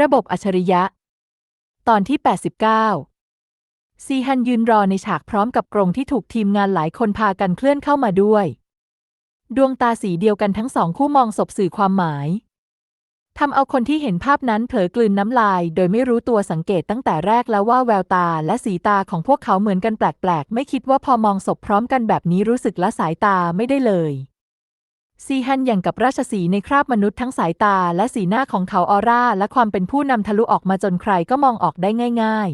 ระบบอัจฉริยะ ตอนที่ 89 ซีฮันยืนรอในฉากพร้อมกับกรงที่ถูกทีมงานหลายคนพากันเคลื่อนเข้ามาด้วย ดวงตาสีเดียวกันทั้งสองคู่มองศพสื่อความหมายทำเอาคนที่เห็นภาพนั้นเผลอกลืนน้ำลาย โดยไม่รู้ตัวสังเกตตั้งแต่แรกแล้วว่าแววตาและสีตาของพวกเขาเหมือนกันแปลกๆ ไม่คิดว่าพอมองศพพร้อมกันแบบนี้รู้สึกละสายตาไม่ได้เลย ซีฮันอย่างกับราชสีในคราบมนุษย์ทั้งสายตาและสีหน้าของเขาออร่าและความเป็นผู้นำทะลุออกมาจนใครก็มองออกได้ง่าย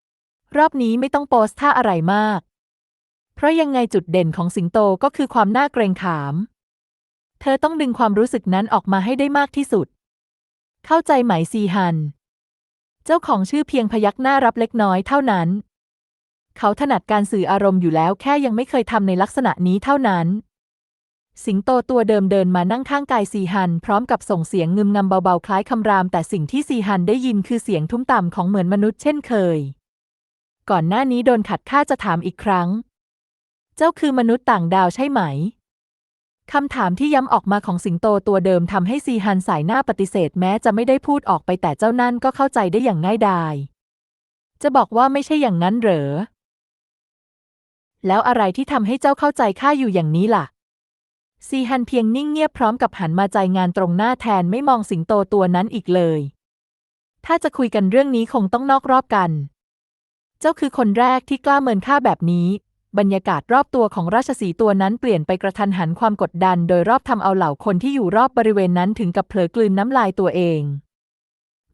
ๆ รอบนี้ไม่ต้องโปสท่าอะไรมาก เพราะยังไงจุดเด่นของสิงโตก็คือความน่าเกรงขาม เธอต้องดึงความรู้สึกนั้นออกมาให้ได้มากที่สุด เข้าใจไหมซีฮัน เจ้าของชื่อเพียงพยักหน้ารับเล็กน้อยเท่านั้น เขาถนัดการสื่ออารมณ์อยู่แล้วแค่ยังไม่เคยทำในลักษณะนี้เท่านั้น สิงโตตัวเดิมเดินมานั่งข้างกายซีฮัน พร้อมกับส่งเสียงงึมงำเบาๆ คล้ายคำราม แต่สิ่งที่ซีฮันได้ยินคือเสียงทุ้มต่ำของเหมือนมนุษย์เช่นเคย ก่อนหน้านี้โดนขัดข้าจะถามอีกครั้ง เจ้าคือมนุษย์ต่างดาวใช่ไหมคำถามที่ย้ำออกมาของสิงโตตัวเดิมทำให้ซีฮันสายหน้าปฏิเสธแม้จะไม่ได้พูดออกไปแต่เจ้านั่นก็เข้าใจได้อย่างง่ายดาย จะบอกว่าไม่ใช่อย่างนั้นเหรอ แล้วอะไรที่ทำให้เจ้าเข้าใจข้าอยู่อย่างนี้ล่ะ ซีฮันเพียงนิ่งเงียบพร้อมกับหันมาใจงานตรงหน้าแทนไม่มองสิงโตตัวนั้นอีกเลย ถ้าจะคุยกันเรื่องนี้คงต้องนอกรอบกัน เจ้าคือคนแรกที่กล้าเมินข้าแบบนี้ บรรยากาศรอบตัวของราชสีตัวนั้นเปลี่ยนไปกระทันหันความกดดัน โดยรอบทำเอาเหล่าคนที่อยู่รอบบริเวณนั้นถึงกับเผลอกลืนน้ำลายตัวเอง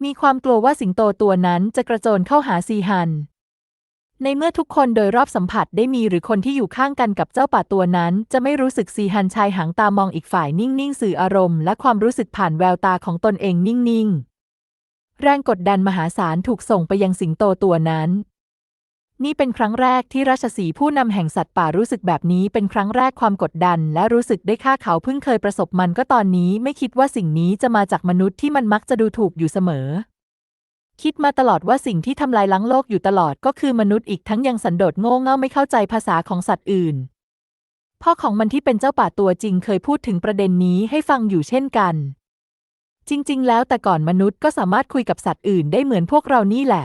มีความกลัวว่าสิงโตตัวนั้นจะกระโจนเข้าหาซีฮัน ในเมื่อทุกคนโดยรอบสัมผัสได้มีหรือคนที่อยู่ข้างกันกับเจ้าป่าตัวนั้น จะไม่รู้สึกซีฮันชายหางตามองอีกฝ่ายนิ่งๆสื่ออารมณ์และความรู้สึกผ่านแววตาของตนเองนิ่งๆ แรงกดดันมหาศาลถูกส่งไปยังสิงโตตัวนั้น นี่เป็นครั้งแรกที่ราชสีผู้นำแห่งสัตว์ป่ารู้สึกแบบนี้เป็นครั้งแรกความกดดัน และรู้สึกได้ค่าเขาเพิ่งเคยประสบมันก็ตอนนี้ไม่คิดว่าสิ่งนี้จะมาจากมนุษย์ที่มันมักจะดูถูกอยู่เสมอ คิดมาตลอดว่าสิ่งที่ทำลายล้างโลกอยู่ตลอดก็คือมนุษย์อีกทั้งยังสันโดษโง่เง่าไม่เข้าใจภาษาของสัตว์อื่น พ่อของมันที่เป็นเจ้าป่าตัวจริงเคยพูดถึงประเด็นนี้ให้ฟังอยู่เช่นกัน จริง ๆ แล้วแต่ก่อนมนุษย์ก็สามารถคุยกับสัตว์อื่นได้เหมือนพวกเรานี่แหละ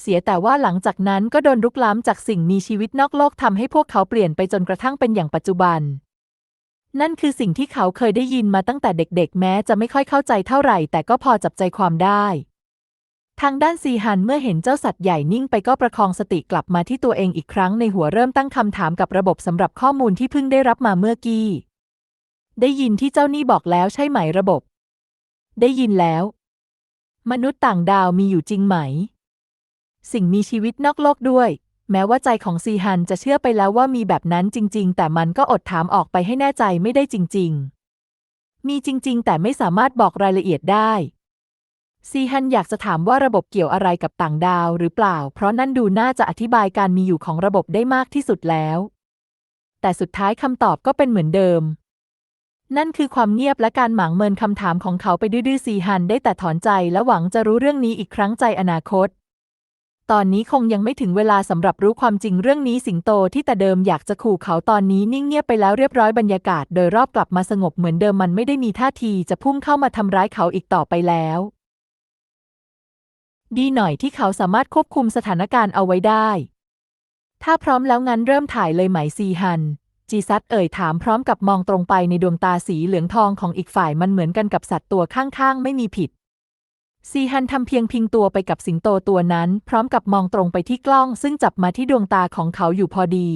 เสียแต่ว่าหลังจากนั้นก็โดนรุกล้ำจากสิ่งมีชีวิตนอกโลกทำให้พวกเขาเปลี่ยนไปจนกระทั่งเป็นอย่างปัจจุบัน นั่นคือสิ่งที่เขาเคยได้ยินมาตั้งแต่เด็กๆ แม้จะไม่ค่อยเข้าใจเท่าไหร่ แต่ก็พอจับใจความได้ ทางด้านซีฮันเมื่อเห็นเจ้าสัตว์ใหญ่นิ่งไปก็ประคองสติกลับมาที่ตัวเองอีกครั้งในหัวเริ่มตั้งคำถามกับระบบสำหรับข้อมูลที่เพิ่งได้รับมาเมื่อกี้ ได้ยินที่เจ้านี่บอกแล้วใช่ไหมระบบ ได้ยินแล้ว มนุษย์ต่างดาวมีอยู่จริงไหม สิ่งมีชีวิตนอกโลกด้วย แม้ว่าใจของซีฮันจะเชื่อไปแล้วว่ามีแบบนั้นจริง ๆ แต่มันก็อดถามออกไปให้แน่ใจไม่ได้จริง ๆ มีจริง ๆ แต่ไม่สามารถบอกรายละเอียดได้ ซีฮันอยากจะถามว่าระบบเกี่ยวอะไรกับต่างดาวหรือเปล่า เพราะนั่นดูน่าจะอธิบายการมีอยู่ของระบบได้มากที่สุดแล้ว แต่สุดท้ายคำตอบก็เป็นเหมือนเดิม นั่นคือความเงียบและการหมางเมินคำถามของเขาไปดื้อๆซีฮันได้แต่ถอนใจและหวังจะรู้เรื่องนี้อีกครั้งใจอนาคต ตอนนี้คงยังไม่ถึงเวลาสำหรับรู้ความจริงเรื่องนี้สิงโตที่แต่เดิมอยากจะขู่เขาตอนนี้นิ่งเงียบไปแล้วเรียบร้อยบรรยากาศโดยรอบกลับมาสงบเหมือนเดิมมันไม่ได้มีท่าทีจะพุ่งเข้ามาทำร้ายเขาอีกต่อไปแล้ว ดีหน่อยที่เขาสามารถควบคุมสถานการณ์เอาไว้ได้ ถ้าพร้อมแล้วงั้นเริ่มถ่ายเลยไหมซีฮัน จีซัตเอ่ยถามพร้อมกับมองตรงไปในดวงตาสีเหลืองทองของอีกฝ่ายมันเหมือนกันกับสัตว์ตัวข้างๆ ไม่มีผิด ซีฮันทำเพียงพิงตัวไปกับสิงโตตัวนั้น พร้อมกับมองตรงไปที่กล้องซึ่งจับมาที่ดวงตาของเขาอยู่พอดี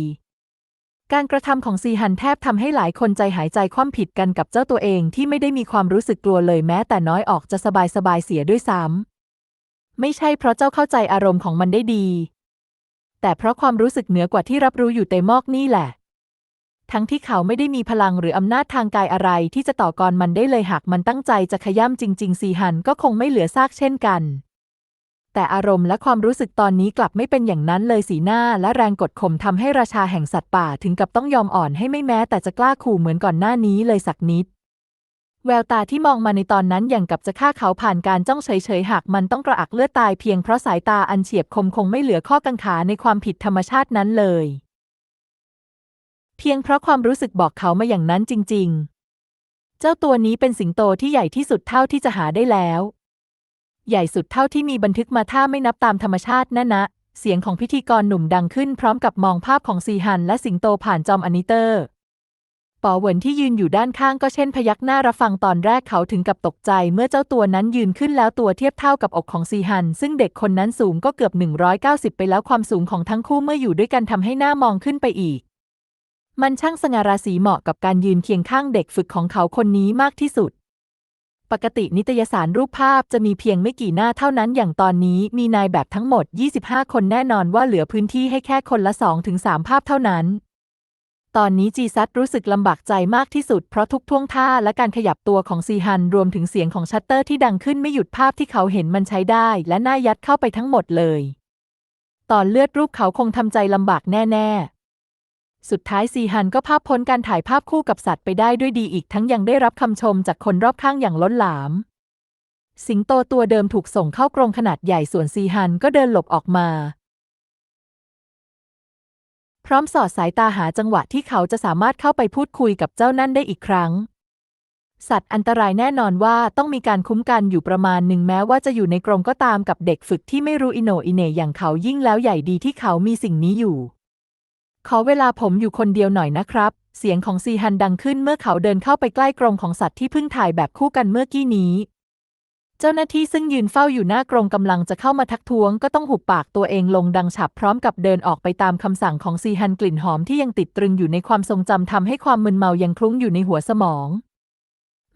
การกระทำของซีฮันแทบทำให้หลายคนใจหายใจคว่ำผิดกันกับเจ้าตัวเองที่ไม่ได้มีความรู้สึกกลัวเลยแม้แต่น้อยออกจะสบายสบายเสียด้วยซ้ำไม่ใช่เพราะเจ้าเข้าใจอารมณ์ของมันได้ดี แต่เพราะความรู้สึกเหนือกว่าที่รับรู้อยู่เตมอกนี่แหละ ทั้งที่เขาไม่ได้มีพลังหรืออำนาจทางกายอะไรที่จะต่อกรมันได้เลยหากมันตั้งใจจะขย้ำจริง ๆ ซีฮันก็คงไม่เหลือซากเช่นกัน แต่อารมณ์และความรู้สึกตอนนี้กลับไม่เป็นอย่างนั้นเลยสีหน้าและแรงกดข่มทำให้ราชาแห่งสัตว์ป่าถึงกับต้องยอมอ่อนให้ไม่แม้แต่จะกล้าขู่เหมือนก่อนหน้านี้เลยสักนิดแววตาที่มองมาในตอนนั้นอย่างกับจะฆ่าเขาผ่านการจ้องเฉยๆ หากมันต้องกระอักเลือดตายเพียงเพราะสายตาอันเฉียบคมคงไม่เหลือข้อกังขาในความผิดธรรมชาตินั้นเลย พียงเพราะความรู้สึกบอกเขามาอย่างนั้นจริง ๆ เจ้าตัวนี้เป็นสิงโตที่ใหญ่ที่สุดเท่าที่จะหาได้แล้ว ใหญ่สุดเท่าที่มีบันทึกมาถ้าไม่นับตามธรรมชาตินั่นนะ เสียงของพิธีกรหนุ่มดังขึ้นพร้อมกับมองภาพของซีฮันและสิงโตผ่านจอมอนิเตอร์ ปอเหวินที่ยืนอยู่ด้านข้างก็เช่นพยักหน้ารับฟังตอนแรกเขาถึงกับตกใจ เมื่อเจ้าตัวนั้นยืนขึ้นแล้วตัวเทียบเท่ากับอกของซีฮัน ซึ่งเด็กคนนั้นสูงก็เกือบ 190 ไปแล้วความสูงของทั้งคู่เมื่ออยู่ด้วยกันทำให้หน้ามองขึ้นไปอีก มันช่างสง่าราศีเหมาะกับการยืนเคียงข้างเด็กฝึกของเขาคนนี้มากที่สุด ปกตินิตยสารรูปภาพจะมีเพียงไม่กี่หน้าเท่านั้นอย่างตอนนี้มีนายแบบทั้งหมด 25 คนแน่นอนว่าเหลือพื้นที่ให้แค่คนละ 2-3 ภาพเท่านั้น ตอนนี้จีซัตรู้สึกลำบากใจมากที่สุดเพราะทุกท่วงท่าและการขยับตัวของซีฮันรวมถึงเสียงของชัตเตอร์ที่ดังขึ้นไม่หยุดภาพที่เขาเห็นมันใช้ได้ และน่ายัดเข้าไปทั้งหมดเลย ตอนเลือดรูปเขาคงทำใจลำบากแน่ ๆ สุดท้ายซีฮันก็ภาพพ้นการถ่ายภาพคู่กับสัตว์ไปได้ด้วยดีอีกทั้งยังได้รับคำชมจากคนรอบข้างอย่างล้นหลาม สิงโตตัวเดิมถูกส่งเข้ากรงขนาดใหญ่ส่วนซีฮันก็เดินหลบออกมา พร้อมสอดสายตาหาจังหวะที่เขาจะสามารถเข้าไปพูดคุยกับเจ้านั่นได้อีกครั้ง สัตว์อันตรายแน่นอนว่าต้องมีการคุ้มกันอยู่ประมาณหนึ่งแม้ว่าจะอยู่ในกรงก็ตามกับเด็กฝึกที่ไม่รู้อิโหนอิเหน่อย่างเขายิ่งแล้วใหญ่ดีที่เขามีสิ่งนี้อยู่ ขอเวลาผมอยู่คนเดียวหน่อยนะครับ เสียงของซีฮันดังขึ้นเมื่อเขาเดินเข้าไปใกล้กรงของสัตว์ที่เพิ่งถ่ายแบบคู่กันเมื่อกี้นี้ เจ้าหน้าที่ซึ่งยืนเฝ้าอยู่หน้ากรงกำลังจะเข้ามาทักท้วงก็ต้องหุบปากตัวเองลงดังฉับพร้อมกับเดินออกไปตามคำสั่งของซีฮันกลิ่นหอมที่ยังติดตรึงอยู่ในความทรงจำทำให้ความมึนเมายังคลุ้งอยู่ในหัวสมอง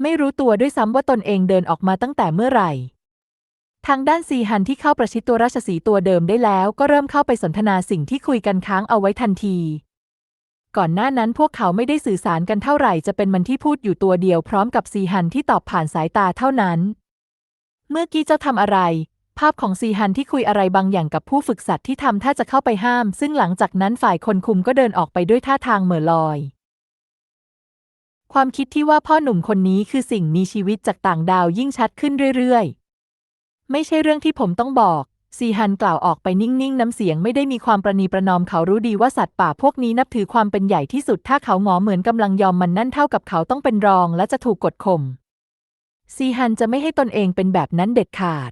ไม่รู้ตัวด้วยซ้ำว่าตนเองเดินออกมาตั้งแต่เมื่อไหร่ ทางด้านซีฮันที่เข้าประชิดตัวราชสีตัวเดิมได้แล้วก็เริ่มเข้าไปสนทนาสิ่งที่คุยกันค้างเอาไว้ทันที ก่อนหน้านั้นพวกเขาไม่ได้สื่อสารกันเท่าไหร่จะเป็นมันที่พูดอยู่ตัวเดียวพร้อมกับซีฮันที่ตอบผ่านสายตาเท่านั้น เมื่อกี้เจ้าทำอะไร ภาพของซีฮันที่คุยอะไรบางอย่างกับผู้ฝึกสัตว์ที่ทำท่าจะเข้าไปห้าม ซึ่งหลังจากนั้นฝ่ายคนคุมก็เดินออกไปด้วยท่าทางเหม่อลอยความคิดที่ว่าพ่อหนุ่มคนนี้คือสิ่งมีชีวิตจากต่างดาวยิ่งชัดขึ้นเรื่อยๆ ไม่ใช่เรื่องที่ผมต้องบอก ซีฮันกล่าวออกไปนิ่งๆ น้ำเสียงไม่ได้มีความประนีประนอมเขารู้ดีว่าสัตว์ป่าพวกนี้นับถือความเป็นใหญ่ที่สุด ถ้าเขาหงอเหมือนกำลังยอมมันนั่นเท่ากับเขาต้องเป็นรองและจะถูกกดข่ม ซีฮันจะไม่ให้ตนเองเป็นแบบนั้นเด็ดขาด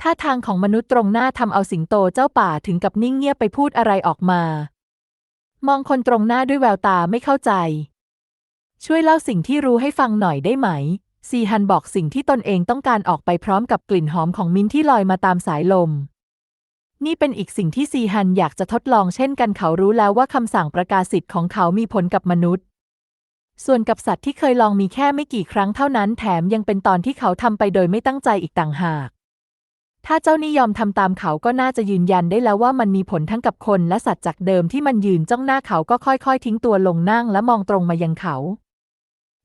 ท่าทางของมนุษย์ตรงหน้าทำเอาสิงโตเจ้าป่าถึงกับนิ่งเงียบไปพูดอะไรออกมา มองคนตรงหน้าด้วยแววตาไม่เข้าใจ ช่วยเล่าสิ่งที่รู้ให้ฟังหน่อยได้ไหม ซีฮันบอกสิ่งที่ตนเองต้องการออกไปพร้อมกับกลิ่นหอมของมิ้นที่ลอยมาตามสายลม นี่เป็นอีกสิ่งที่ซีฮันอยากจะทดลองเช่นกันเขารู้แล้วว่าคำสั่งประกาศสิทธิ์ของเขามีผลกับมนุษย์ ส่วนกับสัตว์ที่เคยลองมีแค่ไม่กี่ครั้งเท่านั้นแถมยังเป็นตอนที่เขาทำไปโดยไม่ตั้งใจอีกต่างหาก ถ้าเจ้านี่ยอมทำตามเขาก็น่าจะยืนยันได้แล้วว่ามันมีผลทั้งกับคนและสัตว์จากเดิมที่มันยืนจ้องหน้าเขาก็ค่อยๆ ทิ้งตัวลงนั่งและมองตรงมายังเขา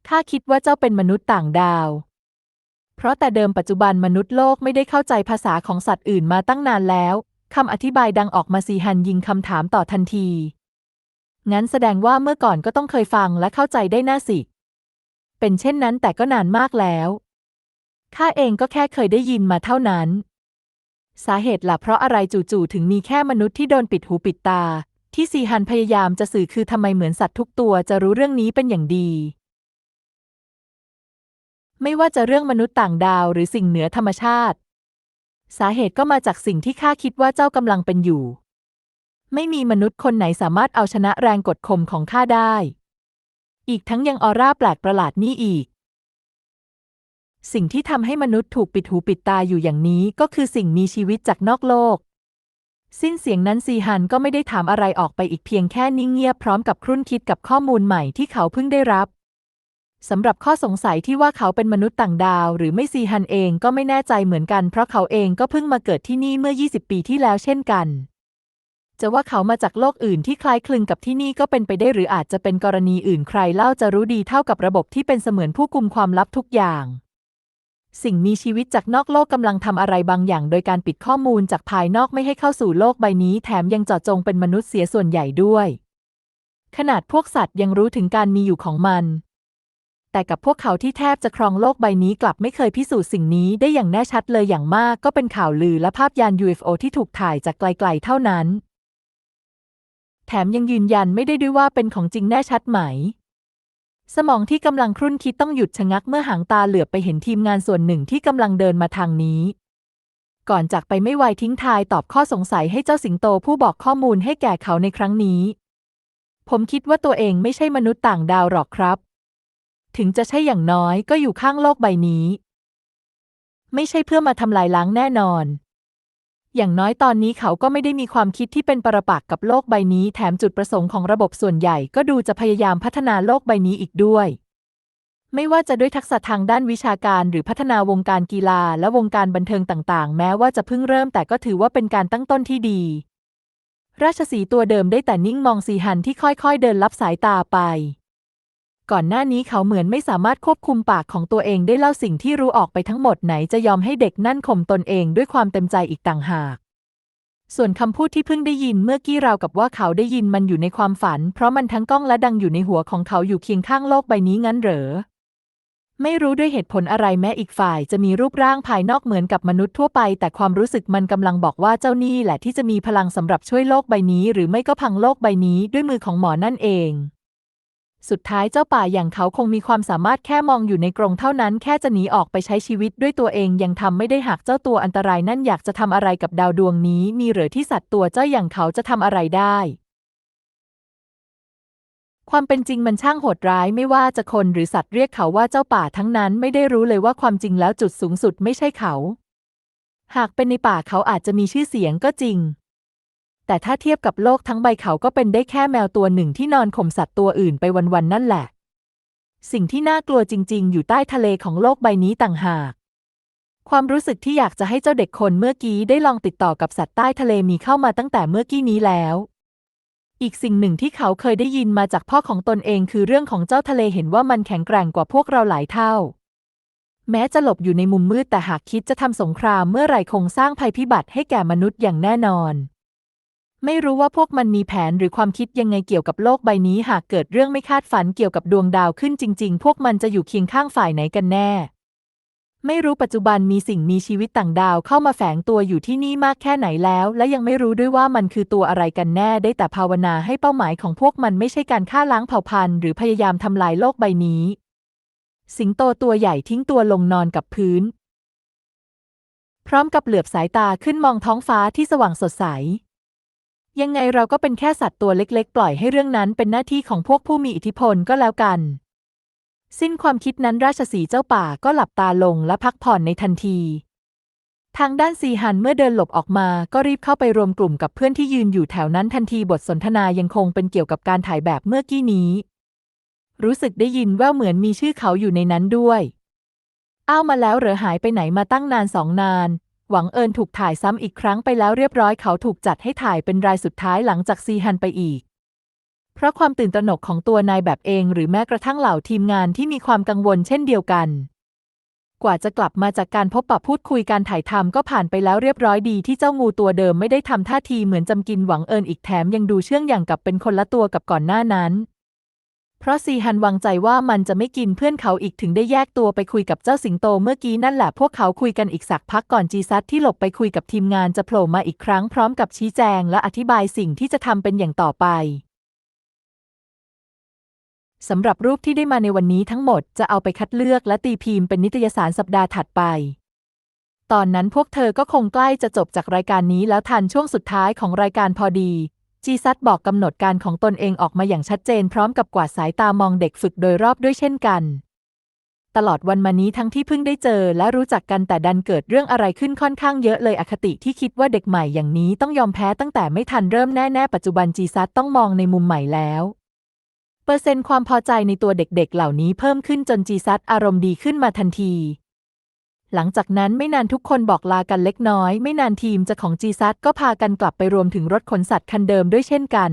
ข้าคิดว่าเจ้าเป็นมนุษย์ต่างดาว เพราะแต่เดิมปัจจุบันมนุษย์โลกไม่ได้เข้าใจภาษาของสัตว์อื่นมาตั้งนานแล้วคำอธิบายดังออกมาซีฮันยิงคำถามต่อทันที งั้นแสดงว่าเมื่อก่อนก็ต้องเคยฟังและเข้าใจได้น่าสิ เป็นเช่นนั้นแต่ก็นานมากแล้ว ข้าเองก็แค่เคยได้ยินมาเท่านั้น สาเหตุล่ะเพราะอะไรจู่ๆถึงมีแค่มนุษย์ที่โดนปิดหูปิดตา ที่ซีฮันพยายามจะสื่อคือทำไมเหมือนสัตว์ทุกตัวจะรู้เรื่องนี้เป็นอย่างดี ไม่ว่าจะเรื่องมนุษย์ต่างดาวหรือสิ่งเหนือธรรมชาติ สาเหตุก็มาจากสิ่งที่ข้าคิดว่าเจ้ากำลังเป็นอยู่ ไม่มีมนุษย์คนไหนสามารถเอาชนะแรงกดข่มของข้าได้ อีกทั้งยังออร่าแปลกประหลาดนี่อีก สิ่งที่ทำให้มนุษย์ถูกปิดหูปิดตาอยู่อย่างนี้ก็คือสิ่งมีชีวิตจากนอกโลก สิ้นเสียงนั้นซีฮันก็ไม่ได้ถามอะไรออกไปอีกเพียงแค่นิ่งเงียบพร้อมกับครุ่นคิดกับข้อมูลใหม่ที่เขาเพิ่งได้รับ สำหรับข้อสงสัยที่ว่าเขาเป็นมนุษย์ต่างดาว หรือไม่ซีฮันเองก็ไม่แน่ใจเหมือนกัน เพราะเขาเองก็เพิ่งมาเกิดที่นี่เมื่อ 20 ปีที่แล้วเช่นกัน จะว่าเขามาจากโลกอื่นที่คล้ายคลึงกับที่นี่ก็เป็นไปได้หรืออาจจะเป็นกรณีอื่นใครเล่าจะรู้ดีเท่ากับระบบที่เป็นเสมือนผู้กุมความลับทุกอย่าง สิ่งมีชีวิตจากนอกโลกกำลังทำอะไรบางอย่าง โดยการปิดข้อมูลจากภายนอกไม่ให้เข้าสู่โลกใบนี้ แถมยังเจาะจงเป็นมนุษย์เสียส่วนใหญ่ด้วยขนาดพวกสัตว์ยังรู้ถึงการมีอยู่ของมัน แต่กับพวกเขาที่แทบจะครองโลกใบนี้กลับไม่เคยพิสูจน์สิ่งนี้ได้อย่างแน่ชัดเลยอย่างมากก็เป็นข่าวลือและภาพยาน UFO ที่ถูกถ่ายจากไกลๆเท่านั้น แถมยังยืนยันไม่ได้ด้วยว่าเป็นของจริงแน่ชัดไหม สมองที่กำลังครุ่นคิดต้องหยุดชะงักเมื่อหางตาเหลือบไปเห็นทีมงานส่วนหนึ่งที่กำลังเดินมาทางนี้ ก่อนจากไปไม่ไวทิ้งทายตอบข้อสงสัยให้เจ้าสิงโตผู้บอกข้อมูลให้แก่เขาในครั้งนี้ ผมคิดว่าตัวเองไม่ใช่มนุษย์ต่างดาวหรอกครับ ถึงจะใช่อย่างน้อยก็อยู่ข้างโลกใบนี้ ไม่ใช่เพื่อมาทำลายล้างแน่นอน อย่างน้อยตอนนี้เขาก็ไม่ได้มีความคิดที่เป็นปรปักษ์กับโลกใบนี้ แถมจุดประสงค์ของระบบส่วนใหญ่ก็ดูจะพยายามพัฒนาโลกใบนี้อีกด้วย ไม่ว่าจะด้วยทักษะทางด้านวิชาการหรือพัฒนาวงการกีฬาและวงการบันเทิงต่าง ๆ แม้ว่าจะเพิ่งเริ่มแต่ก็ถือว่าเป็นการตั้งต้นที่ดี ราชสีตัวเดิมได้แต่นิ่งมองซีฮันที่ค่อยๆ เดินลับสายตาไป ก่อนหน้านี้เขาเหมือนไม่สามารถควบคุมปากของตัวเองได้เล่าสิ่งที่รู้ออกไปทั้งหมดไหนจะยอมให้เด็กนั่นข่มตนเองด้วยความเต็มใจอีกต่างหาก ส่วนคำพูดที่เพิ่งได้ยินเมื่อกี้ราวกับว่าเขาได้ยินมันอยู่ในความฝัน เพราะมันทั้งก้องและดังอยู่ในหัวของเขาอยู่เคียงข้างโลกใบนี้งั้นเหรอไม่รู้ด้วยเหตุผลอะไรแม้อีกฝ่ายจะมีรูปร่างภายนอกเหมือนกับมนุษย์ทั่วไป แต่ความรู้สึกมันกำลังบอกว่าเจ้านี่แหละที่จะมีพลังสำหรับช่วยโลกใบนี้ หรือไม่ก็พังโลกใบนี้ด้วยมือของหมอนั่นเอง สุดท้ายเจ้าป่าอย่างเขาคงมีความสามารถแค่มองอยู่ในกรงเท่านั้นแค่จะหนีออกไปใช้ชีวิตด้วยตัวเองยังทำไม่ได้หากเจ้าตัวอันตรายนั่นอยากจะทำอะไรกับดาวดวงนี้มีเหรือที่สัตว์ตัวเจ้าอย่างเขาจะทำอะไรได้ ความเป็นจริงมันช่างโหดร้ายไม่ว่าจะคนหรือสัตว์เรียกเขาว่าเจ้าป่าทั้งนั้นไม่ได้รู้เลยว่าความจริงแล้วจุดสูงสุดไม่ใช่เขา หากเป็นในป่าเขาอาจจะมีชื่อเสียงก็จริง แต่ถ้าเทียบกับโลกทั้งใบเขาก็เป็นได้แค่แมวตัวหนึ่งที่นอนข่มสัตว์ตัวอื่นไปวันๆนั่นแหละ สิ่งที่น่ากลัวจริง ๆ อยู่ใต้ทะเลของโลกใบนี้ต่างหาก ความรู้สึกที่อยากจะให้เจ้าเด็กคนเมื่อกี้ได้ลองติดต่อกับสัตว์ใต้ทะเลมีเข้ามาตั้งแต่เมื่อกี้นี้แล้ว อีกสิ่งหนึ่งที่เขาเคยได้ยินมาจากพ่อของตนเองคือเรื่องของเจ้าทะเลเห็นว่ามันแข็งแกร่งกว่าพวกเราหลายเท่า แม้จะหลบอยู่ในมุมมืดแต่หากคิดจะทำสงครามเมื่อไหร่คงสร้างภัยพิบัติให้แก่มนุษย์อย่างแน่นอน ไม่รู้ว่าพวกมันมีแผนหรือความคิดยังไงเกี่ยวกับโลกใบนี้หากเกิดเรื่องไม่คาดฝันเกี่ยวกับดวงดาวขึ้นจริง ๆ พวกมันจะอยู่เคียงข้างฝ่ายไหนกันแน่ ไม่รู้ปัจจุบันมีสิ่งมีชีวิตต่างดาวเข้ามาแฝงตัวอยู่ที่นี่มากแค่ไหนแล้ว และยังไม่รู้ด้วยว่ามันคือตัวอะไรกันแน่ ได้แต่ภาวนาให้เป้าหมายของพวกมันไม่ใช่การฆ่าล้างเผ่าพันธุ์หรือพยายามทำลายโลกใบนี้ สิงโตตัวใหญ่ทิ้งตัวลงนอนกับพื้น พร้อมกับเหลือบสายตาขึ้นมองท้องฟ้าที่สว่างสดใส ยังไงเราก็เป็นแค่สัตว์ตัวเล็กๆ ปล่อยให้เรื่องนั้นเป็นหน้าที่ของพวกผู้มีอิทธิพลก็แล้วกัน สิ้นความคิดนั้นราชสีเจ้าป่าก็หลับตาลงและพักผ่อนในทันที ทางด้านซีฮันเมื่อเดินหลบออกมาก็รีบเข้าไปรวมกลุ่มกับเพื่อนที่ยืนอยู่แถวนั้นทันทีบทสนทนายังคงเป็นเกี่ยวกับการถ่ายแบบเมื่อกี้นี้ รู้สึกได้ยินว่วเหมือนมีชื่อเขาอยู่ในนั้นด้วย อ้าวมาแล้วเหรอหายไปไหนมาตั้งนานสองนาน หวังเอิญถูกถ่ายซ้ำอีกครั้งไปแล้วเรียบร้อยเขาถูกจัดให้ถ่ายเป็นรายสุดท้ายหลังจากซีฮันไปอีก เพราะความตื่นตระหนกของตัวนายแบบเองหรือแม้กระทั่งเหล่าทีมงานที่มีความกังวลเช่นเดียวกัน กว่าจะกลับมาจากการพบปะพูดคุยการถ่ายทำก็ผ่านไปแล้วเรียบร้อยดีที่เจ้างูตัวเดิมไม่ได้ทำท่าทีเหมือนจำกินหวังเอิญอีกแถมยังดูเชื่องอย่างกับเป็นคนละตัวกับก่อนหน้านั้น เพราะซีฮันวางใจว่ามันจะไม่กินเพื่อนเขาอีกถึงได้แยกตัวไปคุยกับเจ้าสิงโตเมื่อกี้นั่นแหละพวกเขาคุยกันอีกสักพักก่อนจีซัตที่หลบไปคุยกับทีมงานจะโผล่มาอีกครั้งพร้อมกับชี้แจงและอธิบายสิ่งที่จะทำเป็นอย่างต่อไปสำหรับรูปที่ได้มาในวันนี้ทั้งหมดจะเอาไปคัดเลือกและตีพิมพ์เป็นนิตยสารสัปดาห์ถัดไป ตอนนั้นพวกเธอก็คงใกล้จะจบจากรายการนี้แล้วทันช่วงสุดท้ายของรายการพอดี จีซัตบอกกำหนดการของตนเองออกมาอย่างชัดเจนพร้อมกับกวาดสายตามองเด็กฝึกโดยรอบด้วยเช่นกัน ตลอดวันมานี้ทั้งที่เพิ่งได้เจอและรู้จักกันแต่ดันเกิดเรื่องอะไรขึ้นค่อนข้างเยอะเลยอคติที่คิดว่าเด็กใหม่อย่างนี้ต้องยอมแพ้ตั้งแต่ไม่ทันเริ่มแน่ๆปัจจุบันจีซัตต้องมองในมุมใหม่แล้วเปอร์เซ็นต์ความพอใจในตัวเด็กๆ เหล่านี้เพิ่มขึ้นจนจีซัตอารมณ์ดีขึ้นมาทันที หลังจากนั้นไม่นานทุกคนบอกลากันเล็กน้อย ไม่นานทีมจะของจีซัตก็พากันกลับไปรวมถึงรถขนสัตว์คันเดิมด้วยเช่นกัน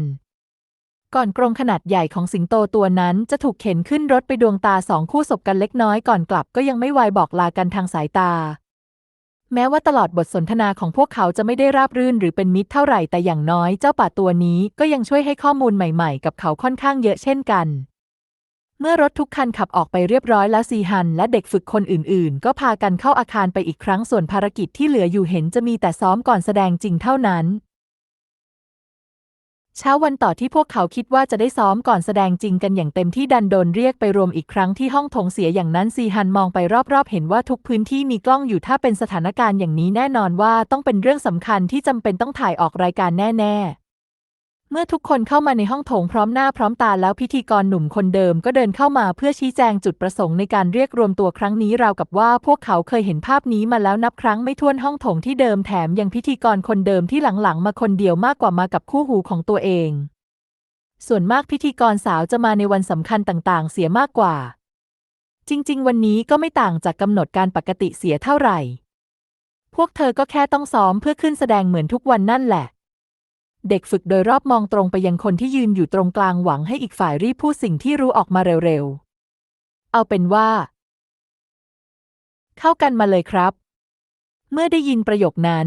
ก่อนกรงขนาดใหญ่ของสิงโตตัวนั้นจะถูกเข็นขึ้นรถไปดวงตาสองคู่ศพกันเล็กน้อยก่อนกลับก็ยังไม่วายบอกลากันทางสายตา แม้ว่าตลอดบทสนทนาของพวกเขาจะไม่ได้ราบรื่นหรือเป็นมิตรเท่าไหร่แต่อย่างน้อยเจ้าป่าตัวนี้ก็ยังช่วยให้ข้อมูลใหม่ ๆ กับเขาค่อนข้างเยอะเช่นกัน เมื่อรถทุกคันขับออกไปเรียบร้อยแล้วซีฮัน และเด็กฝึกคนอื่นๆ ก็พากันเข้าอาคารไปอีกครั้งส่วนภารกิจที่เหลืออยู่เห็นจะมีแต่ซ้อมก่อนแสดงจริงเท่านั้น เช้าวันต่อที่พวกเขาคิดว่าจะได้ซ้อมก่อนแสดงจริงกันอย่างเต็มที่ดันโดนเรียกไปรวมอีกครั้งที่ห้องโถงเสียอย่างนั้นซีฮันมองไปรอบๆ เห็นว่าทุกพื้นที่มีกล้องอยู่ถ้าเป็นสถานการณ์อย่างนี้แน่นอนว่าต้องเป็นเรื่องสำคัญที่จำเป็นต้องถ่ายออกรายการแน่ ๆ เมื่อทุกคนเข้ามาในห้องโถงพร้อมหน้าพร้อมตาแล้วพิธีกรหนุ่มคนเดิมก็เดินเข้ามาเพื่อชี้แจงจุดประสงค์ในการเรียกรวมตัวครั้งนี้ราวกับว่าพวกเขาเคยเห็นภาพนี้มาแล้วนับครั้งไม่ถ้วนห้องโถงที่เดิมแถมยังพิธีกรคนเดิมที่หลังๆ มาคนเดียวมากกว่ามากับคู่หูของตัวเอง ส่วนมากพิธีกรสาวจะมาในวันสำคัญต่างๆ เสียมากกว่า จริง ๆ วันนี้ก็ไม่ต่างจากกำหนดการปกติเสียเท่าไหร่ พวกเธอก็แค่ต้องซ้อมเพื่อขึ้นแสดงเหมือนทุกวันนั่นแหละ เด็กฝึกโดยรอบมองตรงไปยังคนที่ยืนอยู่ตรงกลางหวังให้อีกฝ่ายรีบพูดสิ่งที่รู้ออกมาเร็วๆ เอาเป็นว่า เข้ากันมาเลยครับ เมื่อได้ยินประโยคนั้น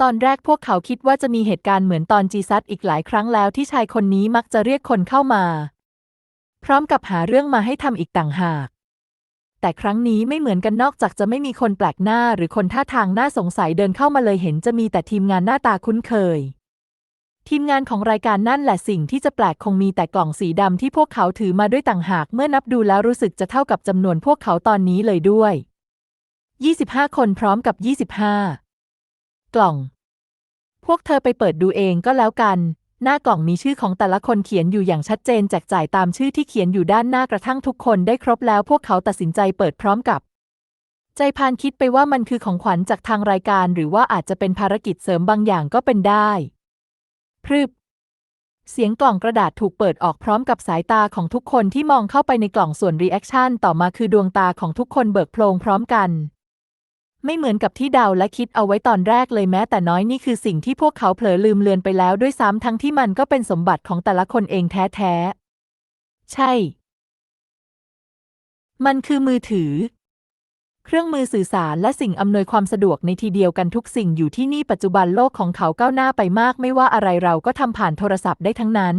ตอนแรกพวกเขาคิดว่าจะมีเหตุการณ์เหมือนตอนจีซัดอีกหลายครั้งแล้วที่ชายคนนี้มักจะเรียกคนเข้ามา พร้อมกับหาเรื่องมาให้ทำอีกต่างหากแต่ครั้งนี้ไม่เหมือนกันนอกจากจะไม่มีคนแปลกหน้าหรือคนท่าทางน่าสงสัยเดินเข้ามาเลยเห็นจะมีแต่ทีมงานหน้าตาคุ้นเคย ทีมงานของรายการนั่นแหละสิ่งที่จะแปลกคงมีแต่กล่องสีดำที่พวกเขาถือมาด้วยต่างหาก เมื่อนับดูแล้วรู้สึกจะเท่ากับจำนวนพวกเขาตอนนี้เลยด้วย 25 คนพร้อมกับ 25 กล่อง พวกเธอไปเปิดดูเองก็แล้วกัน หน้ากล่องมีชื่อของแต่ละคนเขียนอยู่อย่างชัดเจนแจกจ่ายตามชื่อที่เขียนอยู่ด้านหน้ากระทั่งทุกคนได้ครบแล้วพวกเขาตัดสินใจเปิดพร้อมกับใจพานคิดไปว่ามันคือของขวัญจากทางรายการ หรือว่าอาจจะเป็นภารกิจเสริมบางอย่างก็เป็นได้ พรึบ เสียงกล่องกระดาษถูกเปิดออกพร้อมกับสายตาของทุกคนที่มองเข้าไปในกล่องส่วนรีแอคชั่นต่อมาคือดวงตาของทุกคนเบิกโพลงพร้อมกัน ไม่เหมือนกับที่เดาและคิดเอาไว้ตอนแรกเลยแม้แต่น้อยนี่คือสิ่งที่พวกเขาเผลอลืมเลือนไปแล้วด้วยซ้ำทั้งที่มันก็เป็นสมบัติของแต่ละคนเองแท้ๆ ใช่ มันคือมือถือ เครื่องมือสื่อสารและสิ่งอำนวยความสะดวกในทีเดียวกันทุกสิ่งอยู่ที่นี่ปัจจุบันโลกของเขาก้าวหน้าไปมาก ไม่ว่าอะไรเราก็ทำผ่านโทรศัพท์ได้ทั้งนั้น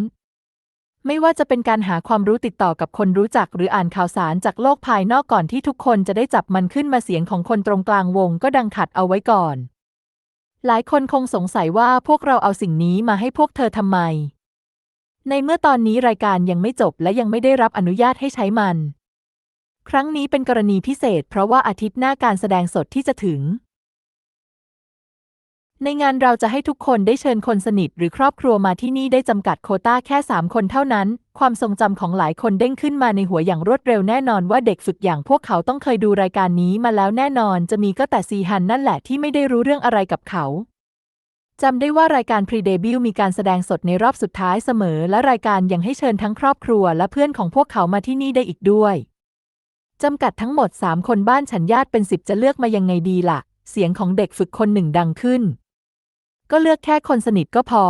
ไม่ว่าจะเป็นการหาความรู้ติดต่อกับคนรู้จัก หรืออ่านข่าวสารจากโลกภายนอกก่อนที่ทุกคนจะได้จับมันขึ้นมาเสียงของคนตรงกลางวงก็ดังขัดเอาไว้ก่อน หลายคนคงสงสัยว่าพวกเราเอาสิ่งนี้มาให้พวกเธอทำไม ในเมื่อตอนนี้รายการยังไม่จบและยังไม่ได้รับอนุญาตให้ใช้มัน ครั้งนี้เป็นกรณีพิเศษ เพราะว่าอาทิตย์หน้าการแสดงสดที่จะถึง ในงานเราจะให้ทุกคนได้เชิญคนสนิทหรือครอบครัวมาที่นี่ได้จำกัดโคต้าแค่ 3 คนเท่านั้น ความทรงจำของหลายคนเด้งขึ้นมาในหัวอย่างรวดเร็วแน่นอนว่าเด็กฝึกอย่างพวกเขาต้องเคยดูรายการนี้มาแล้วแน่นอน จะมีก็แต่ซีฮันนั่นแหละที่ไม่ได้รู้เรื่องอะไรกับเขาจำได้ว่ารายการพรีเดบิวมีการแสดงสดในรอบสุดท้ายเสมอ และรายการยังให้เชิญทั้งครอบครัวและเพื่อนของพวกเขามาที่นี่ได้อีกด้วย จำกัดทั้งหมดสามคนบ้านฉันญาติเป็นสิบจะเลือกมายังไงดีล่ะ เสียงของเด็กฝึกคนหนึ่งดังขึ้น ก็เลือกแค่คนสนิทก็พอ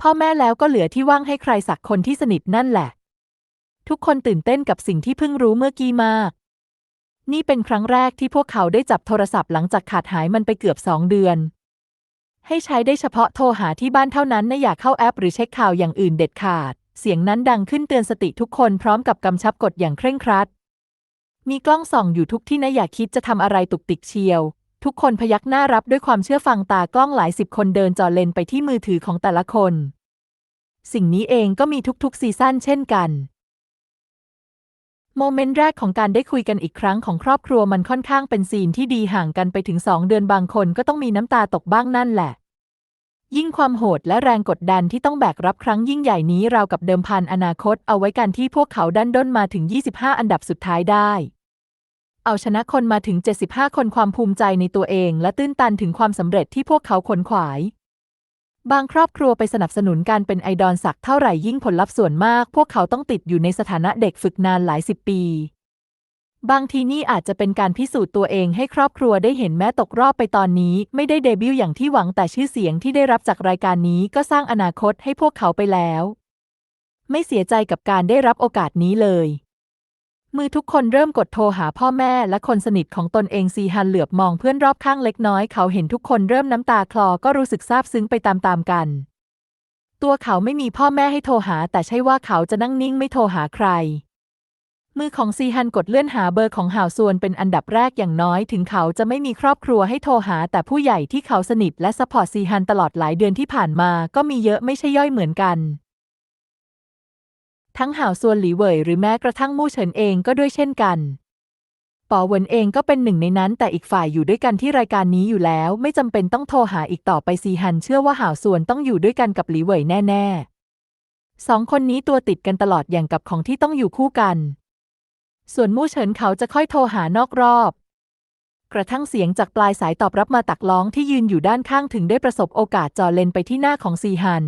พ่อแม่แล้วก็เหลือที่ว่างให้ใครสักคนที่สนิทนั่นแหละ ทุกคนตื่นเต้นกับสิ่งที่เพิ่งรู้เมื่อกี้มาก นี่เป็นครั้งแรกที่พวกเขาได้จับโทรศัพท์หลังจากขาดหายมันไปเกือบสองเดือน ให้ใช้ได้เฉพาะโทรหาที่บ้านเท่านั้นนะอย่าเข้าแอป หรือเช็คข่าวอย่างอื่นเด็ดขาด เสียงนั้นดังขึ้นเตือนสติทุกคนพร้อมกับกำชับกฎอย่างเคร่งครัด มีกล้องส่องอยู่ทุกที่นะอย่าคิดจะทำอะไรตุกติกเชียว ทุกคนพยักหน้ารับด้วยความเชื่อฟังตากล้องหลายสิบคนเดินจ่อเลนไปที่มือถือของแต่ละคน สิ่งนี้เองก็มีทุกๆซีซั่นเช่นกัน โมเมนต์แรกของการได้คุยกันอีกครั้งของครอบครัวมันค่อนข้างเป็นซีนที่ดีห่างกันไปถึงสองเดือนบางคนก็ต้องมีน้ำตาตกบ้างนั่นแหละยิ่งความโหดและแรงกดดันที่ต้องแบกรับครั้งยิ่งใหญ่นี้ราวกับเดิมพันอนาคตเอาไว้กันที่พวกเขาดันด้นมาถึง 25 อันดับสุดท้ายได้ เอาชนะคนมาถึง 75 คนความภูมิใจในตัวเอง และตื้นตันถึงความสำเร็จที่พวกเขาขนขวาย บางครอบครัวไปสนับสนุนการเป็นไอดอลสักเท่าไหร่ยิ่งผลลัพธ์ส่วนมาก พวกเขาต้องติดอยู่ในสถานะเด็กฝึกนานหลายสิบปี บางทีนี่อาจจะเป็นการพิสูจน์ตัวเองให้ครอบครัวได้เห็นแม้ตกรอบไปตอนนี้ ไม่ได้เดบิวต์อย่างที่หวังแต่ชื่อเสียงที่ได้รับจากรายการนี้ก็สร้างอนาคตให้พวกเขาไปแล้ว ไม่เสียใจกับการได้รับโอกาสนี้เลย มือทุกคนเริ่มกดโทรหาพ่อแม่และคนสนิทของตนเองซีฮันเหลือบมองเพื่อนรอบข้างเล็กน้อยเขาเห็นทุกคนเริ่มน้ำตาคลอก็รู้สึกซาบซึ้งไปตามๆกัน ตัวเขาไม่มีพ่อแม่ให้โทรหา แต่ใช่ว่าเขาจะนั่งนิ่งไม่โทรหาใคร มือของซีฮันกดเลื่อนหาเบอร์ของห่าวซวนเป็นอันดับแรกอย่างน้อย ถึงเขาจะไม่มีครอบครัวให้โทรหา แต่ผู้ใหญ่ที่เขาสนิทและสปอร์ตซีฮันตลอดหลายเดือนที่ผ่านมาก็มีเยอะไม่ใช่ย่อยเหมือนกัน ทั้งห่าวซวนหลีเหวยหรือแม้กระทั่งมู่เฉินเองก็ด้วยเช่นกันป๋อเหวินเองก็เป็นหนึ่งในนั้น แต่อีกฝ่ายอยู่ด้วยกันที่รายการนี้อยู่แล้ว ไม่จำเป็นต้องโทรหาอีกต่อไปซีฮันเชื่อว่าห่าวซวนต้องอยู่ด้วยกันกับหลีเหวยแน่ ๆ สองคนนี้ตัวติดกันตลอดอย่างกับของที่ต้องอยู่คู่กัน ส่วนมู่เฉินเขาจะค่อยโทรหานอกรอบ กระทั่งเสียงจากปลายสายตอบรับมาตักร้องที่ยืนอยู่ด้านข้างถึงได้ประสบโอกาสจ่อเลนไปที่หน้าของซีฮัน